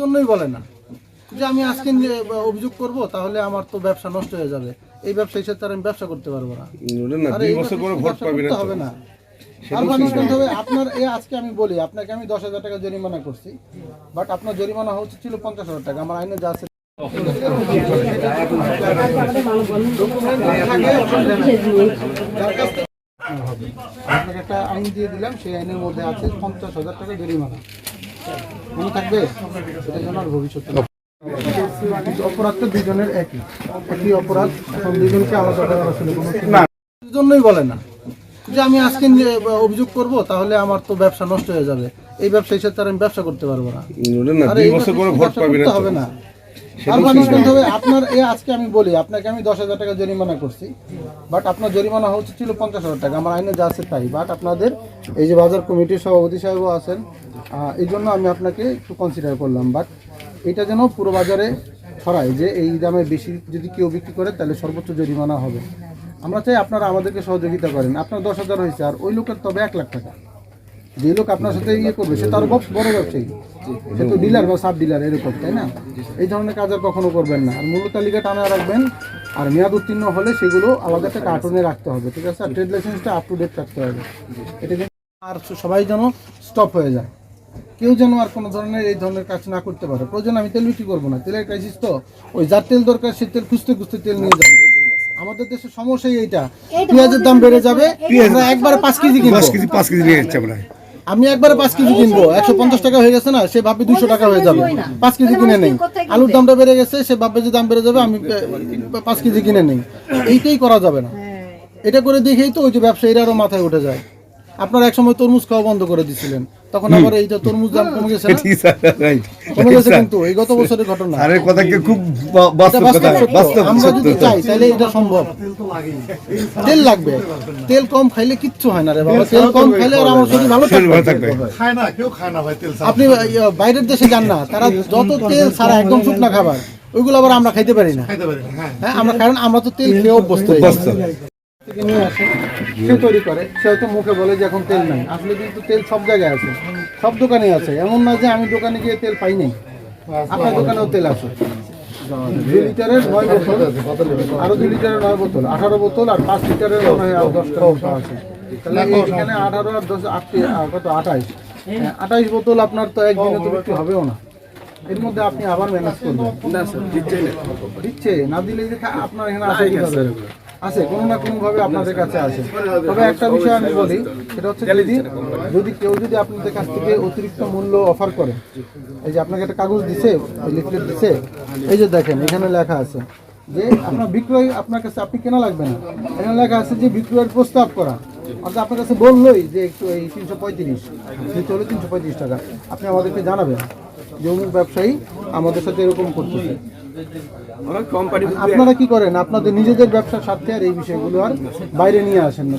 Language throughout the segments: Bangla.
জন্যই বলে না। যে আমি আজকে অভিযোগ করব তাহলে আমার তো ব্যবসা নষ্ট হয়ে যাবে। এই ব্যবসা হিসেবে আমি ব্যবসা করতে পারব না। হবে না। আপনার এই আজকে আমি বলি আপনাকে আমি দশ হাজার টাকা জরিমানা করছি বাট আপনার জরিমানা হচ্ছে ছিল পঞ্চাশ হাজার টাকা আমার আইনে যা আছে। আপনাকে একটা আইন দিয়ে দিলাম সেই আইনের মধ্যে আছে পঞ্চাশ হাজার টাকা জরিমানা। মনে থাকবে? সেটার জন্য আর ভবিষ্যতে না। অপরাধটা দুজনের একই। একই অপরাধ এখন দুজনকে আলাদা করা ছিল না। জন্যই বলে না। যে আমি আজকে অভিযোগ করব তাহলে আমার তো ব্যবসা নষ্ট হয়ে যাবে। এই ব্যবসা হিসেবে তার আমি ব্যবসা করতে পারব না। হবে না। আপনার এই আজকে আমি বলি আপনাকে আমি দশ হাজার টাকা জরিমানা করছি বাট আপনার জরিমানা হচ্ছে ছিল পঞ্চাশ হাজার টাকা আমার আইনে যা আছে তাই বাট আপনাদের এই যে বাজার কমিটির সভাপতি সাহেবও আছেন এই জন্য আমি আপনাকে একটু কনসিডার করলাম বাট এটা যেন পুরো বাজারে ছড়ায় যে এই দামে বেশি যদি কেউ বিক্রি করে তাহলে সর্বোচ্চ জরিমানা হবে। আমরা চাই আপনারা আমাদেরকে সহযোগিতা করেন আপনার দশ হাজার হয়েছে আর ওই লোকের তবে এক লাখ টাকা। যে লোক আপনার সাথে ইয়ে করবে সে তার বড় ব্যবসায়ী। সে তো ডিলার বা সাব ডিলার এরকম তাই না? এই ধরনের কাজ আর কখনো করবেন না। আর মূল্য তালিকা টানা রাখবেন আর মেয়াদ উত্তীর্ণ হলে সেগুলো আলাদা একটা কার্টুনে রাখতে হবে ঠিক আছে? আর ট্রেড লাইসেন্সটা আপ টু ডেট রাখতে হবে। এটা কিন্তু আর সবাই যেন স্টপ হয়ে যায়। কেউ যেন আর কোনো ধরনের এই ধরনের কাজ না করতে পারে। প্রয়োজন আমি তেল বিক্রি করব না। তেলের ক্রাইসিস তো ওই যার তেল দরকার সে তেল খুঁজতে খুঁজতে তেল নিয়ে যাবে। আমাদের দেশের সমস্যাই এইটা। পেঁয়াজের দাম বেড়ে যাবে একবারে পাঁচ কেজি পাঁচ কেজি পাঁচ কেজি নিয়ে যাচ্ছে আমরা। আমি একবার পাঁচ কেজি কিনবো। একশো পঞ্চাশ টাকা হয়ে গেছে না সে ভাববে দুশো টাকা হয়ে যাবে। পাঁচ কেজি কিনে নেই। আলুর দামটা বেড়ে গেছে সে ভাববে যে দাম বেড়ে যাবে আমি পাঁচ কেজি কিনে নেই। এইটাই করা যাবে না। এটা করে দেখেই তো ওই যে ব্যবসায়ীরা আরও মাথায় উঠে যায়। আপনার এক সময় তরমুজ খাওয়া বন্ধ করে দিছিলেন। তখন আবার এই যে তরমুজ দাম কমে গেছে কমে কিন্তু এই গত বছরের ঘটনা। স্যারের কথা কি খুব বাস্তব বাস্তব কথা বাস্তব। আমরা যদি চাই তাহলে এটা সম্ভব। তেল লাগবে। তেল কম খাইলে কিচ্ছু হয় না রে বাবা। তেল কম খাইলে আর আমার শরীর ভালো থাকবে। থাকবে। খায় না কেউ খায় না ভাই তেল আপনি বাইরের দেশে যান না। তারা যত তেল ছাড়া একদম শুকনা খাবার ওইগুলো আবার আমরা খাইতে পারি না। হ্যাঁ। হ্যাঁ আমরা কারণ আমরা তো তেল খেয়ে অভ্যস্ত। থেকে নিয়ে আসে সে তৈরি করে। সে হয়তো মুখে বলে যে এখন তেল নাই। আসলে কিন্তু তেল সব জায়গায় আছে। সব দোকানে আছে। এমন না যে আমি দোকানে গিয়ে তেল পাই নাই। আপনার দোকানেও তেল আছে। দুই লিটারের নয় বোতল আরও দুই লিটারের নয় বোতল আঠারো বোতল আর পাঁচ লিটারের মনে হয় আরও দশটা মতো আছে। তাহলে এখানে আঠারো আর দশ কত আঠাইশ। আঠাইশ বোতল আপনার তো একদিনে তো বিক্রি হবেও না। এর মধ্যে আপনি আবার ম্যানেজ করবেন। না স্যার দিচ্ছে না দিলে আপনার এখানে কীভাবে? আছে, কোনো না কোনো ভাবে আপনাদের কাছে আছে। তবে একটা বিষয় আমি বলি, সেটা হচ্ছে যদি যদি কেউ যদি আপনাদের কাছ থেকে অতিরিক্ত মূল্য অফার করে, এই যে আপনাকে একটা কাগজ দিছে লিফলেট দিছে, এই যে দেখেন, এখানে লেখা আছে যে আপনার বিক্রয়, আপনার কাছে আপনি কেনা লাগবে না। এখানে লেখা আছে যে বিক্রয়ের প্রস্তাব করা। অর্থাৎ আপনার কাছে বললোই যে একটু এই তিনশো পঁয়ত্রিশ নিতে হলে তিনশো পঁয়ত্রিশ টাকা। আপনি আমাদেরকে জানাবেন যে অমুক ব্যবসায়ী আমাদের সাথে এরকম করতেছে। আপনারা কি করেন? আপনাদের নিজেদের ব্যবসার স্বার্থে আর এই বিষয়গুলো আর বাইরে নিয়ে আসেন না।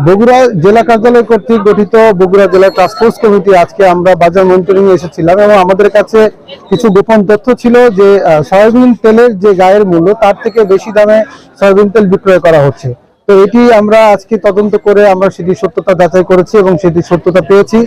বগুড়া জেলা কার্যালয় কর্তৃক গঠিত বগুড়া জেলা ট্রান্সপোর্ট কমিটি আজকে আমরা বাজার মনিটরিং এ এসেছিলাম এবং আমাদের কাছে কিছু গোপন তথ্য ছিল যে আহ, সয়াবিন তেলের যে গায়ের মূল্য তার থেকে বেশি দামে সয়াবিন তেল বিক্রয় করা হচ্ছে। তো এটি আমরা আজকে তদন্ত করে আমরা সেটি সত্যতা যাচাই করেছি এবং সেটি সত্যতা পেয়েছি।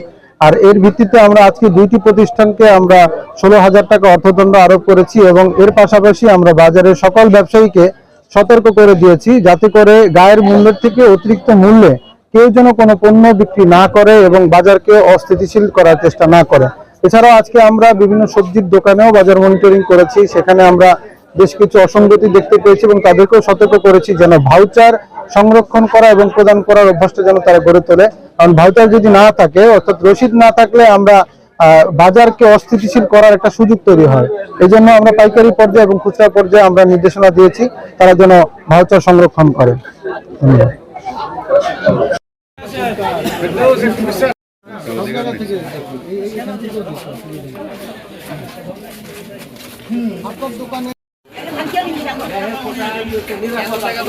আর এর ভিত্তিতে আমরা আজকে দুইটি প্রতিষ্ঠানকে আমরা ষোলো হাজার টাকা অর্থদণ্ড আরোপ করেছি এবং এর পাশাপাশি আমরা বাজারের সকল ব্যবসায়ীকে সতর্ক করে দিয়েছি যাতে করে গায়ের মূল্যের থেকে অতিরিক্ত মূল্যে কেউ যেন কোনো পণ্য বিক্রি না করে এবং বাজারকে অস্থিতিশীল করার চেষ্টা না করে। এছাড়াও আজকে আমরা বিভিন্ন সবজির দোকানেও বাজার মনিটরিং করেছি। সেখানে আমরা বেশ কিছু অসঙ্গতি দেখতে পেয়েছি এবং তাদেরকেও সতর্ক করেছি যেন ভাউচার সংরক্ষণ করা এবং প্রদান করার অভ্যাসটা যেন তারা গড়ে তোলে। কারণ ভাউচার যদি না থাকে, অর্থাৎ রসিদ না থাকলে আমরা বাজারকে অস্থিতিশীল করার একটা সুযোগ তৈরি হয়। এই জন্য আমরা পাইকারি পর্যায়ে এবং খুচরা পর্যায়ে আমরা নির্দেশনা দিয়েছি, তারা যেন ভাউচার সংরক্ষণ করে। আপনার দোকানে নিরাপত্তা